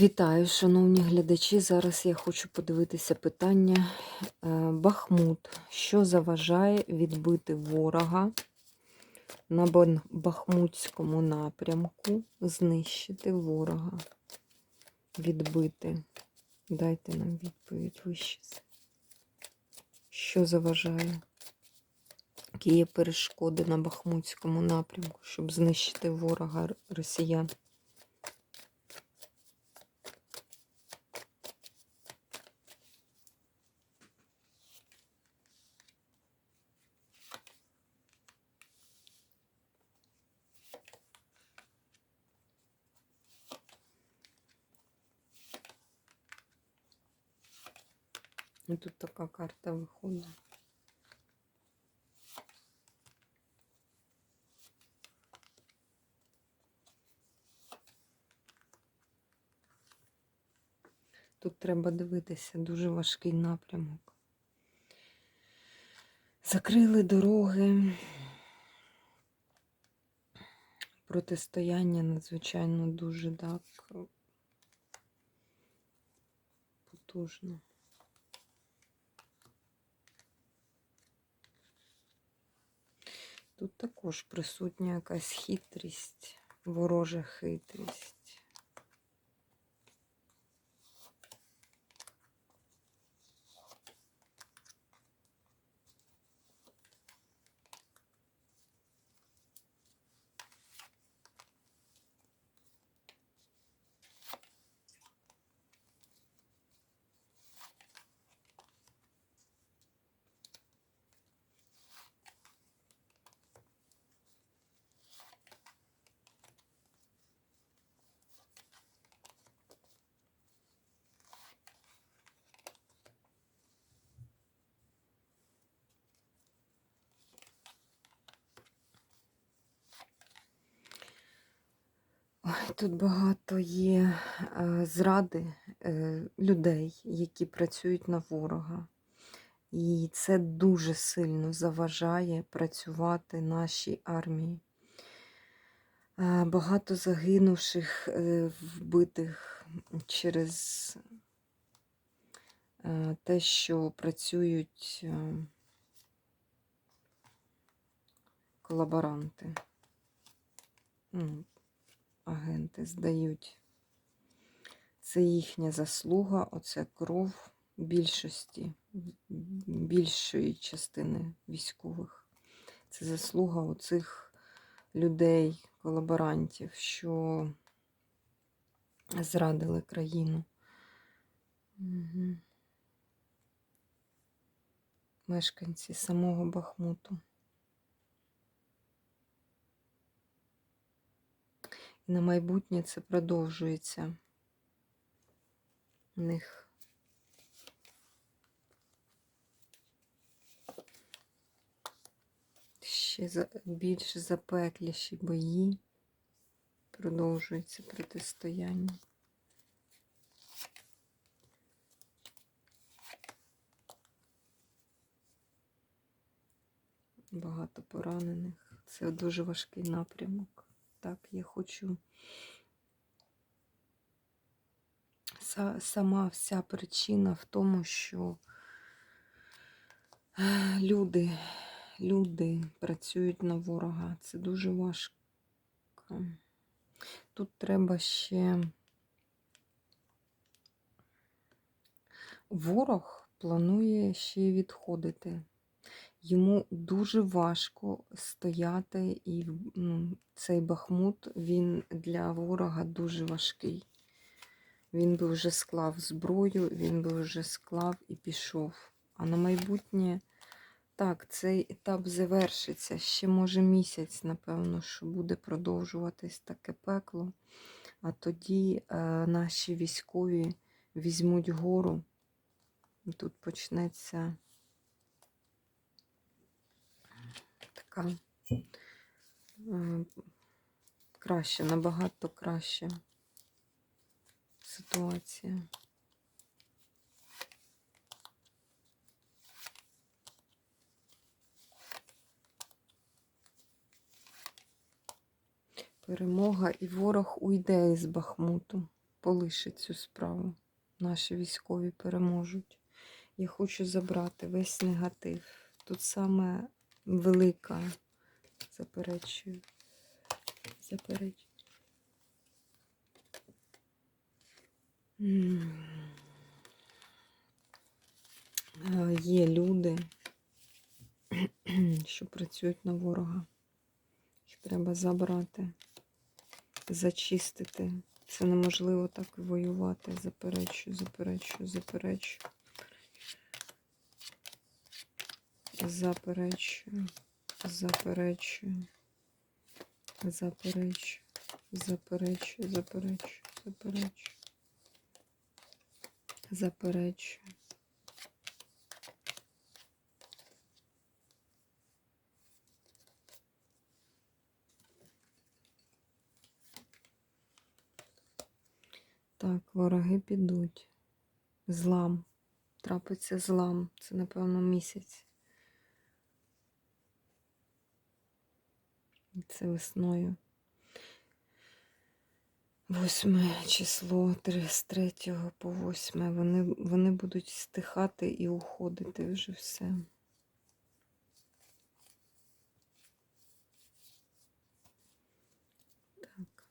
Вітаю, шановні глядачі. Зараз я хочу подивитися питання е, Бахмут. Що заважає відбити ворога на Бахмутському напрямку, знищити ворога, відбити? Дайте нам відповідь вище. Що заважає? Які є перешкоди на Бахмутському напрямку, щоб знищити ворога росіян? І тут така карта виходить. Тут треба дивитися дуже важкий напрямок. Закрили дороги. Протистояння надзвичайно дуже так потужно. Тут також присутня якась хитрість, ворожа хитрість. Ой, тут багато є е, зради е, людей, які працюють на ворога. І це дуже сильно заважає працювати нашій армії. Е, Багато загинувших, вбитих через те, що працюють колаборанти. Агенти здають. Це їхня заслуга, оце кров більшості, більшої частини військових. Це заслуга оцих людей, колаборантів, що зрадили країну. Угу. Мешканці самого Бахмуту. На майбутнє це продовжується. У них ще більш запекліші бої. Продовжується протистояння. Багато поранених. Це дуже важкий напрямок. Так, я хочу сама вся причина в тому, що люди, люди працюють на ворога. Це дуже важко. Тут треба ще ворог планує ще й відходити. Йому дуже важко стояти, і ну, цей бахмут він для ворога дуже важкий. Він би вже склав зброю, він би вже склав і пішов. А на майбутнє, так, цей етап завершиться. Ще може місяць, напевно, що буде продовжуватись таке пекло. А тоді е, наші військові візьмуть гору. І тут почнеться така е, краще, набагато краще ситуація. Перемога і ворог уйде із Бахмуту. полишить цю справу. Наші військові переможуть. Я хочу забрати весь негатив. Тут саме велика заперечую. Заперечую. Е, Є люди, що працюють на ворога. Їх треба забрати, зачистити. Це неможливо так воювати. Заперечую, заперечую, заперечую. Заперечую, заперечую, заперечую, заперечую, заперечую, заперечую, заперечую. Так, вороги підуть. Злам. Трапиться злам. Це, напевно, місяць. Це весною. Восьме число, три- з 3 по 8. Вони, вони будуть стихати і уходити вже все. Так.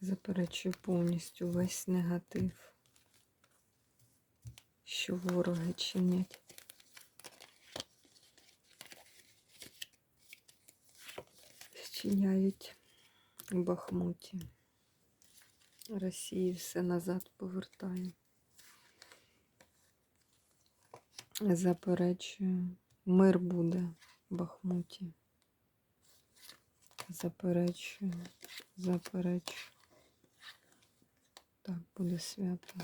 Заперечую повністю весь негатив, що вороги чинять. Вчиняють у Бахмуті. Росії все назад повертає. Заперечую. Мир буде в Бахмуті. Заперечую, заперечую. Так, буде свято.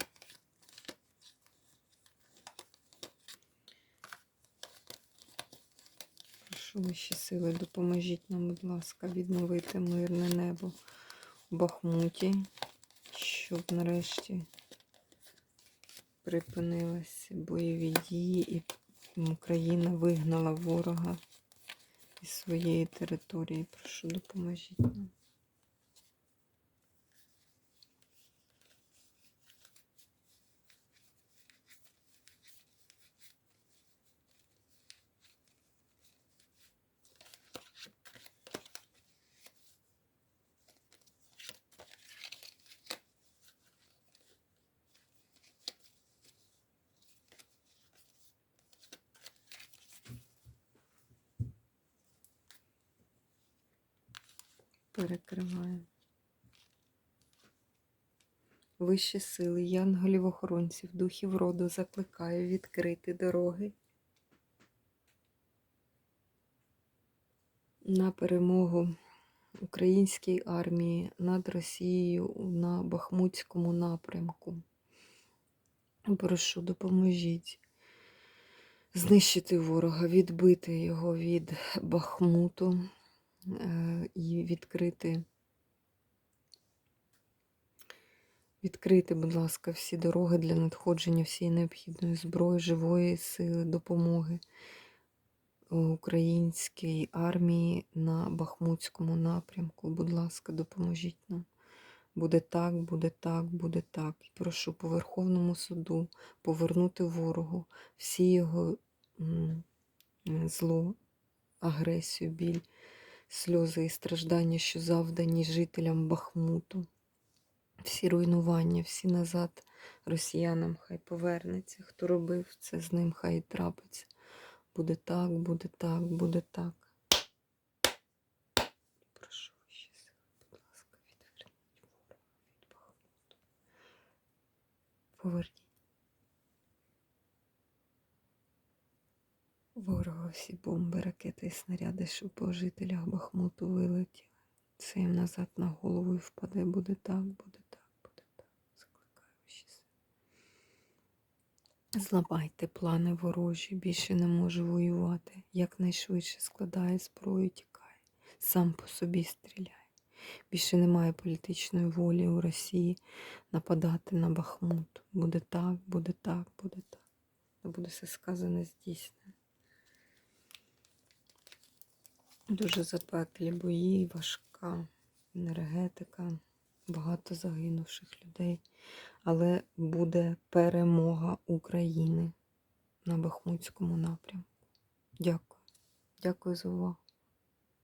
Прошу вищі сили, допоможіть нам, будь ласка, відновити мирне небо у Бахмуті, щоб нарешті припинилися бойові дії і Україна вигнала ворога із своєї території. Прошу, допоможіть нам. Перекриваю. Вищі сили, янголів-охоронців, духів роду закликаю відкрити дороги на перемогу українській армії над Росією на Бахмутському напрямку. Прошу, допоможіть знищити ворога, відбити його від Бахмуту і відкрити. Відкрити, будь ласка, всі дороги для надходження всієї необхідної зброї, живої сили, допомоги українській армії на Бахмутському напрямку. Будь ласка, допоможіть нам. Буде так, буде так, буде так. І прошу по Верховному суду повернути ворогу всі його зло, агресію, біль, сльози і страждання, що завдані жителям Бахмуту всі руйнування, всі назад росіянам хай повернеться. Хто робив це з ним, хай і трапиться. Буде так, буде так, буде так. Прошу ще будь ласка, відверніть ворога від Бахмуту. Поверніть. Ворога всі бомби, ракети і снаряди, що по жителях Бахмуту вилетіли. Це їм назад на голову і впаде. Буде так, буде так, буде так. Закликаю сили. Зламайте плани ворожі, більше не можу воювати. Якнайшвидше складає зброю, тікає. Сам по собі стріляє. Більше немає політичної волі у Росії нападати на Бахмут. Буде так, буде так, буде так. Буде все сказане здійснено. Дуже запеклі бої, важка енергетика, багато загинувших людей. Але буде перемога України на Бахмутському напрямку. Дякую. Дякую за увагу.